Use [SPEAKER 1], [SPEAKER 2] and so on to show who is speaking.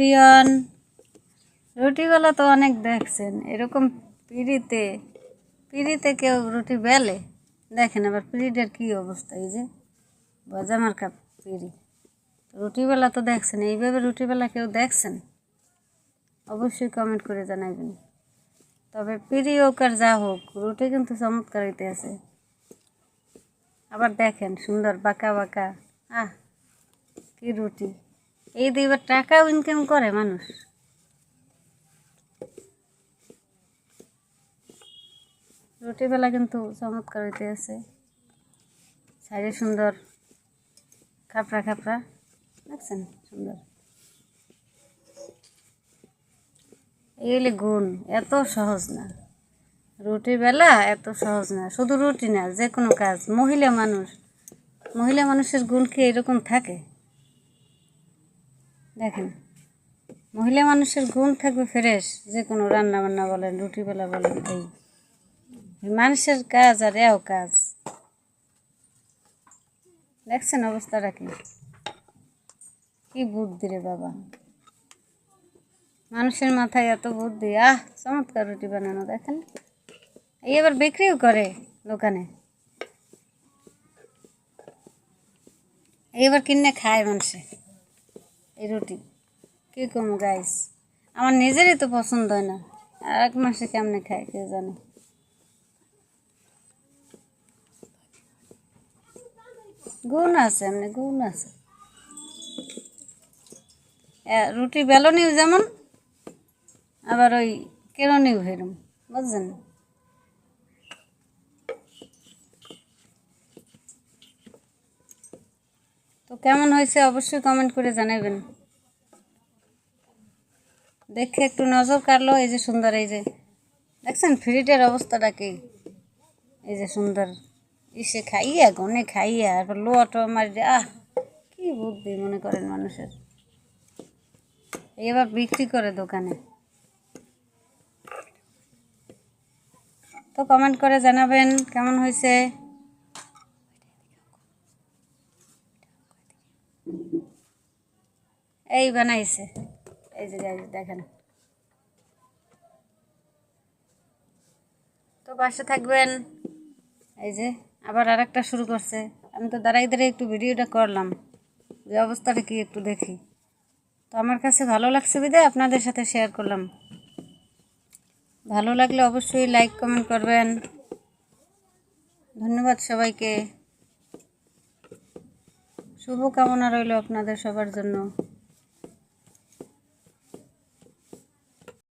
[SPEAKER 1] Peon রুটিগুলো তো অনেক দেখছেন। এরকম পিড়িতে পিড়িতে কেউ রুটি বেলে। দেখেন আবার পিড়িটার কী অবস্থা, এই যে বাজামার কাপ পিড়ি। রুটিবেলা তো দেখছেন, এইভাবে রুটিবেলা কেউ দেখছেন? অবশ্যই কমেন্ট করে জানাবেন। তবে পিড়ি হোক আর যা হোক, রুটি কিন্তু চমৎকার হইতে আছে। আবার দেখেন, সুন্দর বাঁকা বাঁকা। আহ, কি রুটি। এই দুইবার টাকাও ইনকাম করে মানুষ। রুটিবেলা কিন্তু চমৎকার হইতে আছে। সাইডে সুন্দর, খাপড়া খাপড়া। দেখছেন? সুন্দর। এগুলি গুণ, এত সহজ না। রুটি বেলা এত সহজ না, শুধু রুটি না, যে কোনো কাজ। মহিলা মানুষ, মহিলা মানুষের গুণ কি এরকম থাকে? দেখেন, মহিলা মানুষের গুণ থাকবে ফ্রেশ, যে কোনো রান্না বান্না বলেন রুটি বেলা বলেন, এই। মানুষের কাজ আর এও কাজ। দেখছেন অবস্থাটা কি? কি বুদ্ধি রে বাবা। মানুষের মাথায় এত বুদ্ধি, আহ, চমৎকার রুটি বানানো, দেখেন। এই এবার বিক্রিও করে দোকানে। এবার কিনে খায় মানুষে। এই রুটি। কী কম গাইস আমার নিজেরই তো পছন্দ হয় না। আর এক মাসে কেমনে খায় কেউ জানে? গুণ আছে, এমনি গুণ আছে। রুটি বেলনিও যেমন, আবার ওই কেরনিও হেরম, বুঝছেন? তো কেমন হয়েছে অবশ্যই কমেন্ট করে জানাবেন। দেখে একটু নজর কাটলো এই যে সুন্দর, এই যে, দেখছেন ফ্রিটের অবস্থাটা কি? এই যে সুন্দর, ইসে খাইয়া, গনে খাইয়া আর লোয়াটো মারি আহ, কি বুদ্ধি মনে করেন মানুষের। এবার বিক্রি করে দোকানে। তো কমেন্ট করে জানাবেন, কেমন হয়েছে? এই বানাইছে। এই যে দেখেন। তো পাশে থাকবেন। এই যে, আবার আর একটা শুরু করছে। আমি তো দাঁড়াই দাঁড়াই একটু ভিডিওটা করলাম। যে অবস্থাটা কি একটু দেখি। তো আমার কাছে ভালো লাগছে বিদায়, আপনাদের সাথে শেয়ার করলাম। ভালো লাগলে অবশ্যই লাইক কমেন্ট করবেন। ধন্যবাদ সবাইকে। শুভকামনা রইল আপনাদের সবার জন্য।